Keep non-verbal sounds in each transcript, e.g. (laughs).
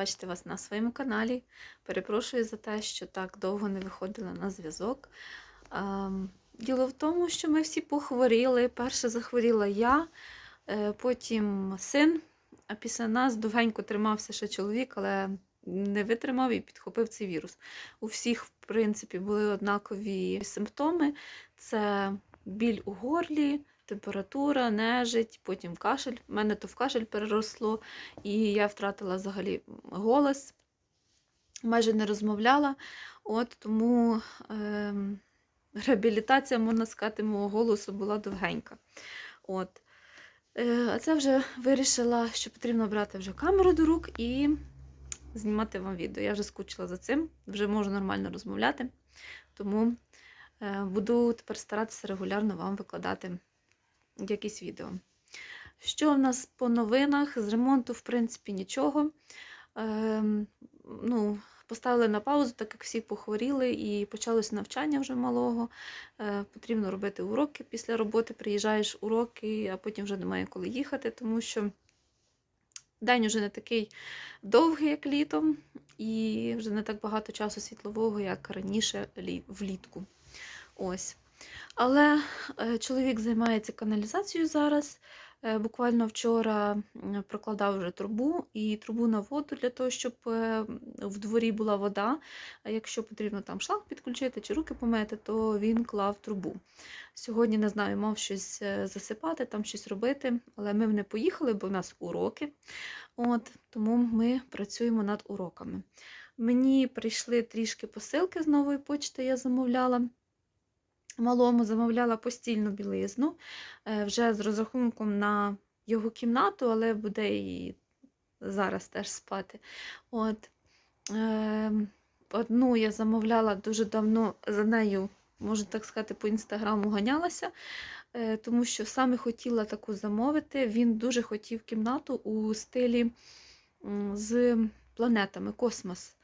Бачити вас на своєму каналі. Перепрошую за те, що так довго не виходила на зв'язок. Ем, Діло в тому, що ми всі похворіли. Перше захворіла я, е, потім син, а після нас довгенько тримався ще чоловік, але не витримав і підхопив цей вірус. У всіх, в принципі, були однакові симптоми: це біль у горлі, температура, нежить, потім кашель. У мене то в кашель переросло, і я втратила взагалі голос, майже не розмовляла. От Тому е, реабілітація, можна сказати, мого голосу була довгенька. От. Е, а це вже вирішила, що потрібно брати вже камеру до рук і знімати вам відео. Я вже скучила за цим, вже можу нормально розмовляти. Тому е, буду тепер старатися регулярно вам викладати якісь відео. Що в нас по новинах? З ремонту, в принципі, нічого. Ем, ну, Поставили на паузу, так як всі похворіли, і почалось навчання вже малого. Е, потрібно робити уроки після роботи. Приїжджаєш уроки, а потім вже немає коли їхати, тому що день вже не такий довгий, як літом, і вже не так багато часу світлового, як раніше влітку. Ось. Але е, чоловік займається каналізацією зараз. Е, буквально вчора прокладав вже трубу і трубу на воду для того, щоб е, в дворі була вода. Якщо потрібно там шланг підключити чи руки помити, то він клав трубу. Сьогодні не знаю, мав щось засипати, там щось робити, але ми не поїхали, бо в нас уроки. От, Тому ми працюємо над уроками. Мені прийшли трішки посилки з нової почти, я замовляла. Малому замовляла постільну білизну е, вже з розрахунком на його кімнату, але буде і зараз теж спати. От. Ем, одну я замовляла дуже давно за нею, можу так сказати, по інстаграму ганялася, е, тому що саме хотіла таку замовити. Він дуже хотів кімнату у стилі з планетами, космос.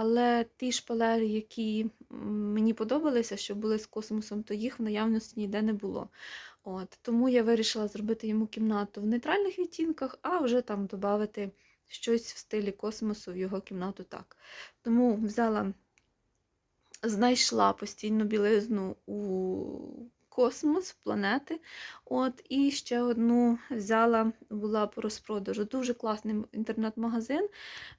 Але ті шпалери, які мені подобалися, що були з космосом, то їх в наявності ніде не було. От, Тому я вирішила зробити йому кімнату в нейтральних відтінках, а вже там додати щось в стилі космосу в його кімнату так. Тому взяла, знайшла постійну білизну у космос, планети. От, І ще одну взяла, була по розпродажу. Дуже класний інтернет-магазин.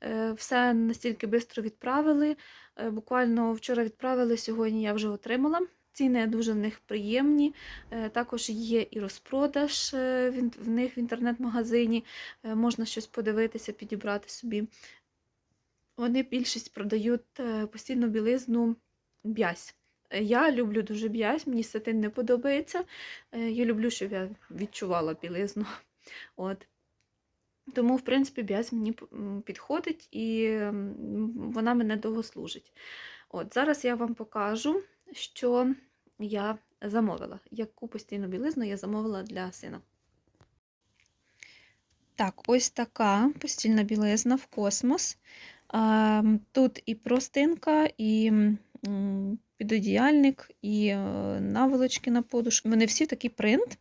Е, все настільки швидко відправили. Е, буквально вчора відправили, сьогодні я вже отримала. Ціни дуже в них приємні. Е, також є і розпродаж в них в інтернет-магазині. Можна щось подивитися, підібрати собі. Вони більшість продають постійну білизну б'язь. Я люблю дуже б'язь, мені сатин не подобається. Е, я люблю, щоб я відчувала білизну. (laughs) От. Тому, в принципі, б'язь мені підходить і вона мене довго служить. От, Зараз я вам покажу, що я замовила, яку постійну білизну я замовила для сина. Так, ось така постільна білизна в космос. Тут і простинка, і підодіяльник і е, наволочки на подушку. Вони всі такий принт.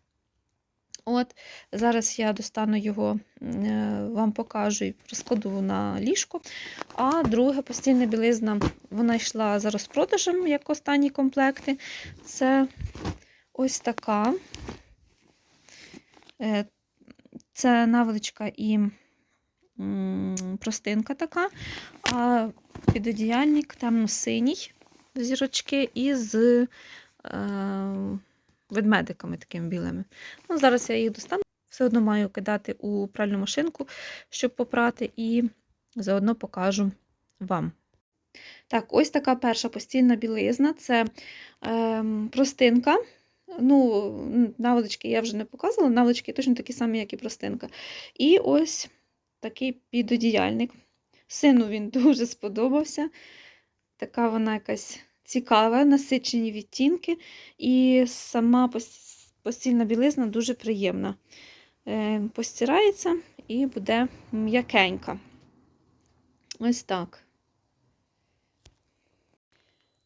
От, Зараз я достану його, е, вам покажу і розкладу на ліжко. А друга постільна білизна, вона йшла за розпродажем, як останні комплекти. Це ось така. Е, це наволочка і простинка така, а підодіяльник темно-синій зірочки і з е, ведмедиками такими білими. Ну, Зараз я їх достану, все одно маю кидати у пральну машинку, щоб попрати, і заодно покажу вам. Так, ось така перша постільна білизна це е, простинка. Ну, наволочки я вже не показувала, наволочки точно такі самі, як і простинка. І ось такий підодіяльник. Сину він (laughs) дуже сподобався. Така вона якась цікава, насичені відтінки, і сама постільна білизна дуже приємна. Е, постирається і буде м'якенька. Ось так.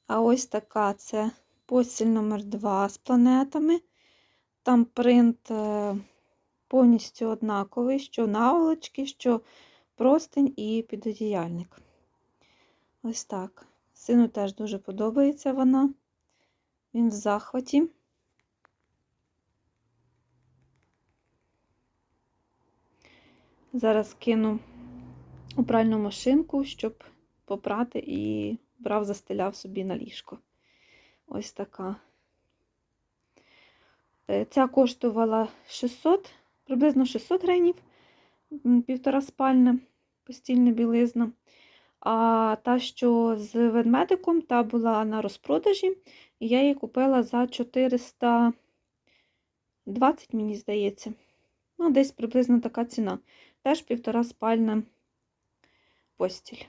А ось така це постіль номер 2 з планетами. Там принт е, повністю однаковий, що наволочки, що простень і підодіяльник. Ось так. Сину теж дуже подобається вона. Він в захваті. Зараз кину у пральну машинку, щоб попрати і брав, застеляв собі на ліжко. Ось така. Е, Ця коштувала 600, приблизно 600 гривень, півтора спальня, постільна білизна. А та, що з ведмедиком, та була на розпродажі, і я її купила за 420, мені здається. Ну, десь приблизно така ціна. Теж півтора спальна постіль.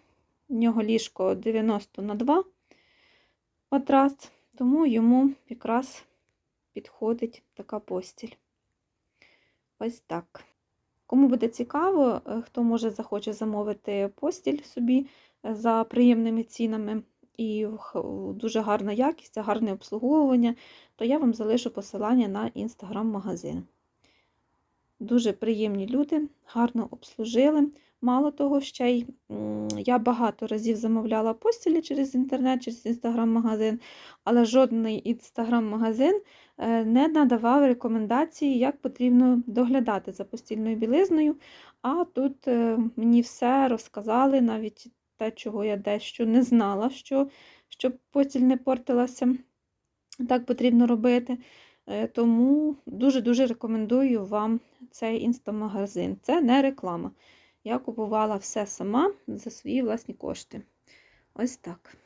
У нього ліжко 90 на 2 матрас, тому йому якраз підходить така постіль. Ось так. Кому буде цікаво, е, хто може захоче замовити постіль собі е, за приємними цінами і дуже гарна якість, гарне обслуговування, то я вам залишу посилання на інстаграм-магазин. Дуже приємні люди, гарно обслужили. Мало того, ще й я багато разів замовляла постілі через інтернет, через інстаграм-магазин, але жодний інстаграм-магазин е, не надавав рекомендації, як потрібно доглядати за постільною білизною. А тут е, мені все розказали, навіть те, чого я дещо не знала, що, щоб постіль не портилася. Так потрібно робити. Е, Тому дуже-дуже рекомендую вам цей інстамагазин. Це не реклама. Я купувала все сама за свої власні кошти. Ось так.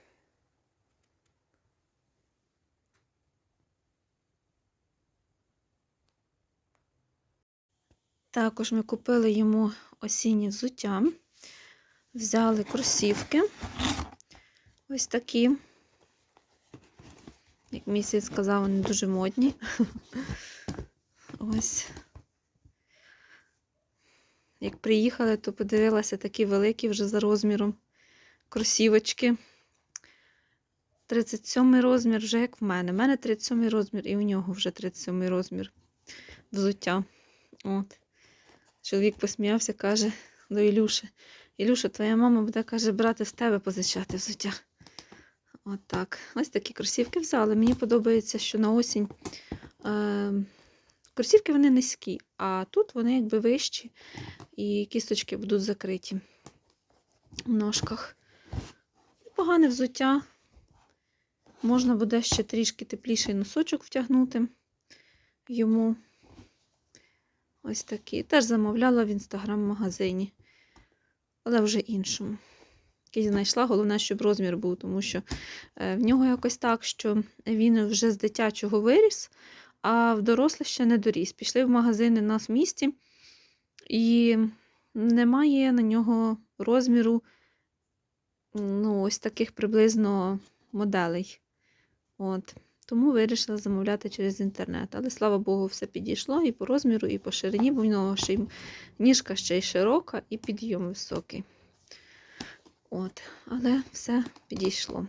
Також ми купили йому осіннє взуття. Взяли кросівки. Ось такі. Як син сказав, вони дуже модні. (laughs) Ось. Як приїхали, то подивилася такі великі вже за розміром кросівочки. 37 розмір, вже як в мене. У мене 37 розмір, і у нього вже 37 розмір взуття. От. Чоловік посміявся, каже до Ілюші. Ілюша, твоя мама буде, каже, брати з тебе позичати взуття. От так. Ось такі кросівки взяли. Мені подобається, що на осінь е, кросівки вони низькі, а тут вони якби вищі і кісточки будуть закриті в ножках. Погане взуття. Можна буде ще трішки тепліший носочок втягнути йому. Ось такі. Теж замовляла в інстаграм-магазині, але вже іншому. Який знайшла, головне, щоб розмір був, тому що е, в нього якось так, що він вже з дитячого виріс, а в дорослих ще не доріс. Пішли в магазини у нас в місті, і немає на нього розміру ну, ось таких приблизно моделей. От. Тому вирішила замовляти через інтернет. Але слава Богу, все підійшло і по розміру, і по ширині, бо в нього ще й ніжка ще й широка, і підйом високий. От, але все підійшло.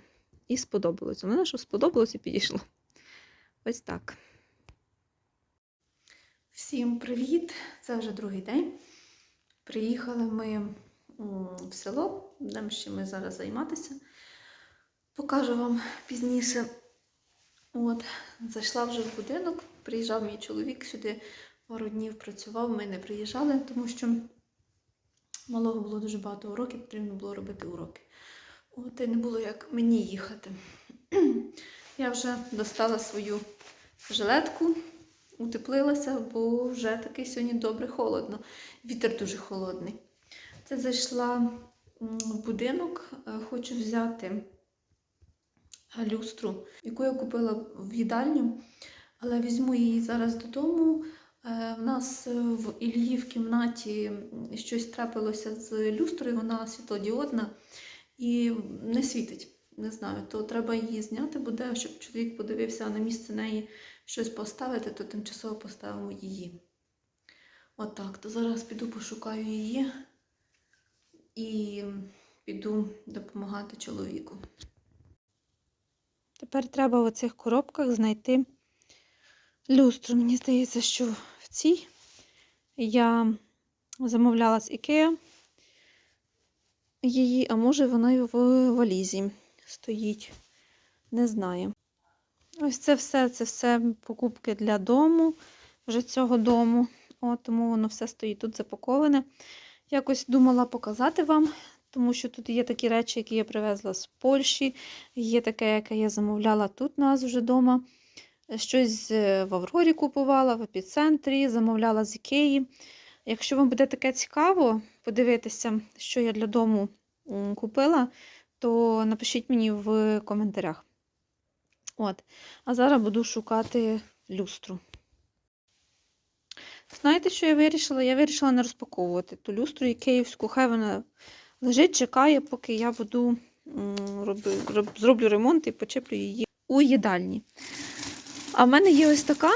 І сподобалось. Мене що сподобалось і підійшло. Ось так. Всім привіт! Це вже другий день. Приїхали ми в село, будемо ще ми зараз займатися. Покажу вам пізніше. От, зайшла вже в будинок, приїжджав мій чоловік сюди, пару днів працював, ми не приїжджали, тому що малого було дуже багато уроків, потрібно було робити уроки. От і не було як мені їхати. (clears throat) Я вже достала свою жилетку, утеплилася, бо вже такий сьогодні добре холодно. Вітер дуже холодний. Це зайшла в будинок, е, хочу взяти люстру, яку я купила в їдальню, але візьму її зараз додому. Е, В нас е, в Ільї в кімнаті щось трапилося з люстрою, вона світлодіодна і не світить. Не знаю, то треба її зняти буде, щоб чоловік подивився на місце неї щось поставити, то тимчасово поставимо її. Отак, то зараз піду пошукаю її і піду допомагати чоловіку. Тепер треба в оцих коробках знайти люстру. Мені здається, що в цій я замовляла з Ікеа. її, а може вона й в валізі стоїть. Не знаю. Ось це все, це все покупки для дому, вже цього дому. От, тому воно все стоїть тут запаковане. Якось думала показати вам, тому що тут є такі речі, які я привезла з Польщі, є таке, яке я замовляла тут у нас вже вдома. Щось е, в Аврорі купувала, в епіцентрі, замовляла з Ікеї. Якщо вам буде таке цікаво подивитися, що я для дому купила, то напишіть мені в коментарях. От. А зараз буду шукати люстру. Знаєте, що я вирішила? Я вирішила не розпаковувати ту люстру і київську. Хай вона лежить, чекає, поки я буду м, роби, роб, зроблю ремонт і почеплю її у їдальні. А в мене є ось така.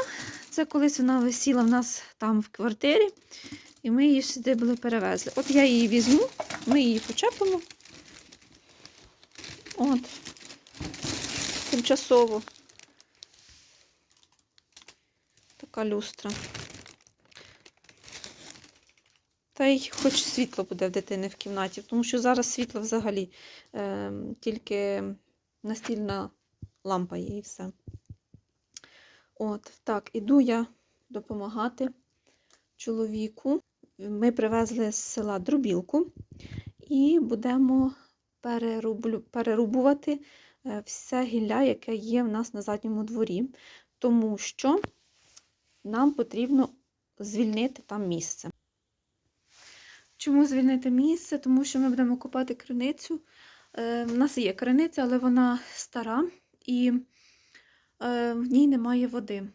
Це колись вона висіла в нас там в квартирі, і ми її сюди були перевезли. От я її візьму, ми її почепимо. От. Тимчасово. Така люстра. Та й хоч світло буде в дитини в кімнаті, тому що зараз світло взагалі е, тільки настільна лампа є і все. От, так, іду я допомагати чоловіку. Ми привезли з села дробілку і будемо перерубувати все гілля, яке є в нас на задньому дворі, тому що нам потрібно звільнити там місце. Чому звільнити місце? Тому що ми будемо копати криницю. Е, У нас є криниця, але вона стара і е, в ній немає води.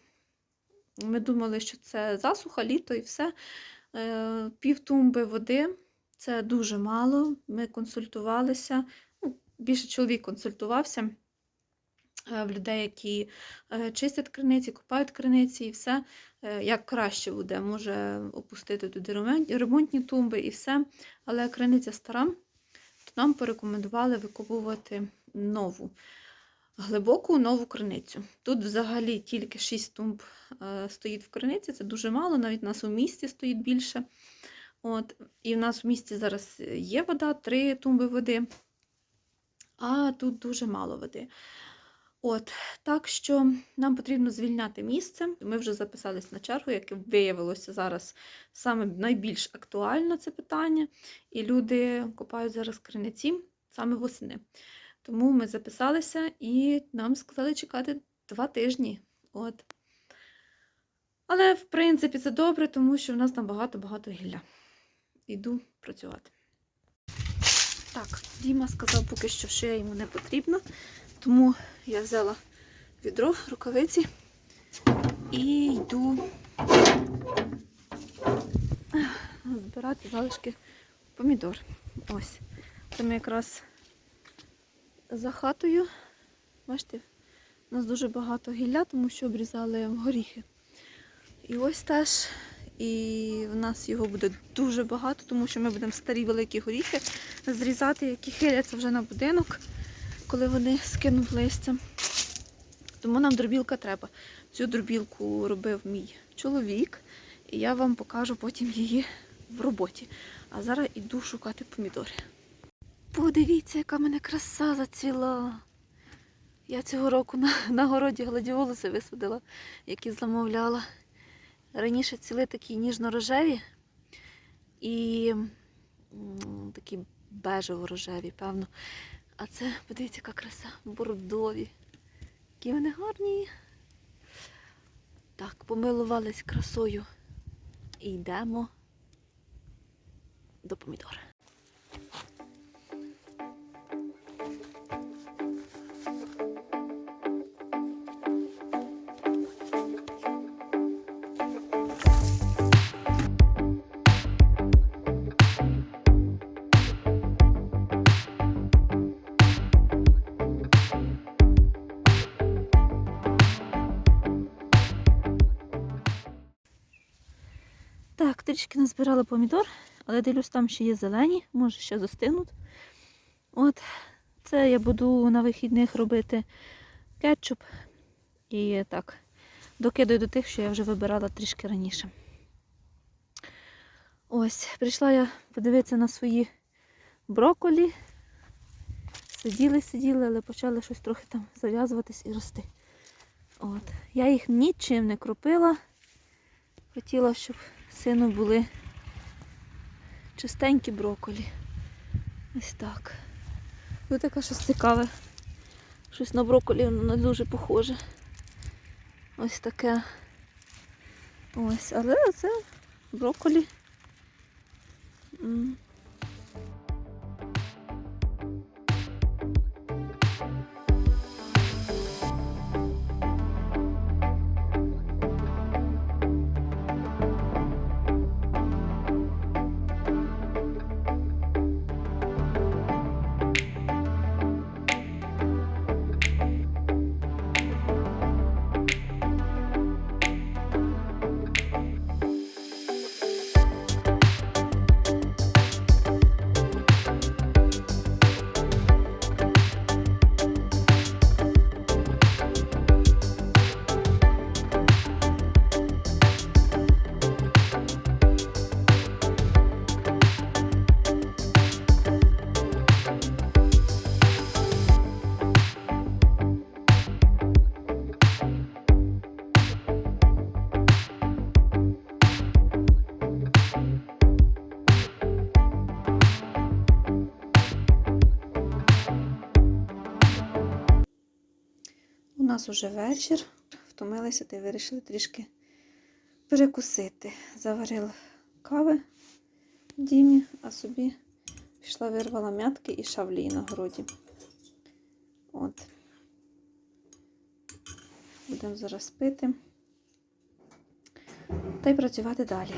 Ми думали, що це засуха, літо і все. Е, Пів тумби води це дуже мало. Ми консультувалися. Більше чоловік консультувався е, в людей, які е, чистять криниці, купають криниці і все. Е, Як краще буде, може опустити туди ремонтні тумби і все. Але криниця стара, то нам порекомендували викопувати нову глибоку нову криницю. Тут взагалі тільки 6 тумб стоїть в криниці, це дуже мало, навіть у нас у місті стоїть більше. От, і в нас в місті зараз є вода, 3 тумби води, а тут дуже мало води. От, так що нам потрібно звільняти місце. Ми вже записались на чергу, як виявилося зараз саме найбільш актуально це питання. І люди копають зараз криниці саме восени. Тому ми записалися і нам сказали чекати два тижні. От. Але, в принципі, це добре, тому що в нас там багато-багато гілля. Іду працювати. Так, Діма сказав поки що, що йому не потрібно, тому я взяла відро, рукавиці і йду збирати залишки помідор. Ось. Там якраз за хатою. Бачите, у нас дуже багато гілля, тому що обрізали горіхи. І ось теж, і в нас його буде дуже багато, тому що ми будемо старі великі горіхи зрізати, які хиляться вже на будинок, коли вони скинуть листя. Тому нам дробілка треба. Цю дробілку робив мій чоловік, і я вам покажу потім її в роботі. А зараз іду шукати помідори. Подивіться, яка мене краса зацвіла. Я цього року на, на городі гладіолуси висадила, які замовляла. Раніше ціли такі ніжно-рожеві і такі бежево-рожеві, певно. А це, подивіться, яка краса, бордові. Які вони гарні. Так, помилувались красою. І йдемо до помідора. Трішки назбирала помідор, але дивлюсь, там ще є зелені, може ще застигнуть. От, це я буду на вихідних робити кетчуп. І так, докидаю до тих, що я вже вибирала трішки раніше. Ось, прийшла я подивитися на свої броколі. Сиділи, сиділи, але почали щось трохи там зав'язуватись і рости. От. Я їх нічим не кропила. Хотіла, щоб сину були чистенькі броколі. Ось так. Ось таке щось цікаве. Щось на броколі воно не дуже похоже. Ось таке. Ось, але це броколі. Нас уже вечір. Втомилися та й вирішили трішки перекусити. Заварила кави дімі, а собі пішла вирвала м'ятки і шавлі на городі. От. Будемо зараз пити та й працювати далі.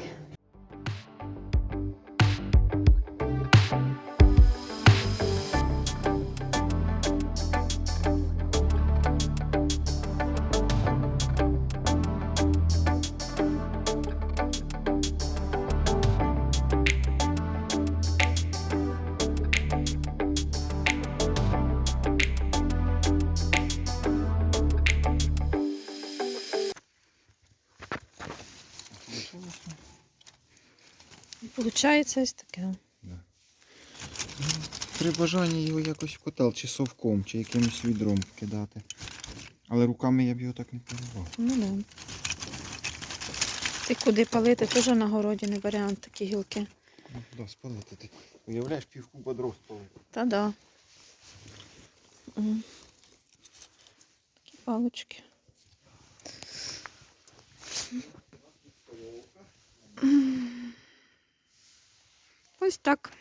Получається ось таке. При бажанні його якось в котел, чи совком, чи якимось відром вкидати. Але руками я б його так не поливав. Ну да. Ти куди палити, теж на городі не варіант такі гілки. Ну, да, спалити ти. Уявляєш, півкуба дров спалити. Та да. Такі палочки. М. Ось так.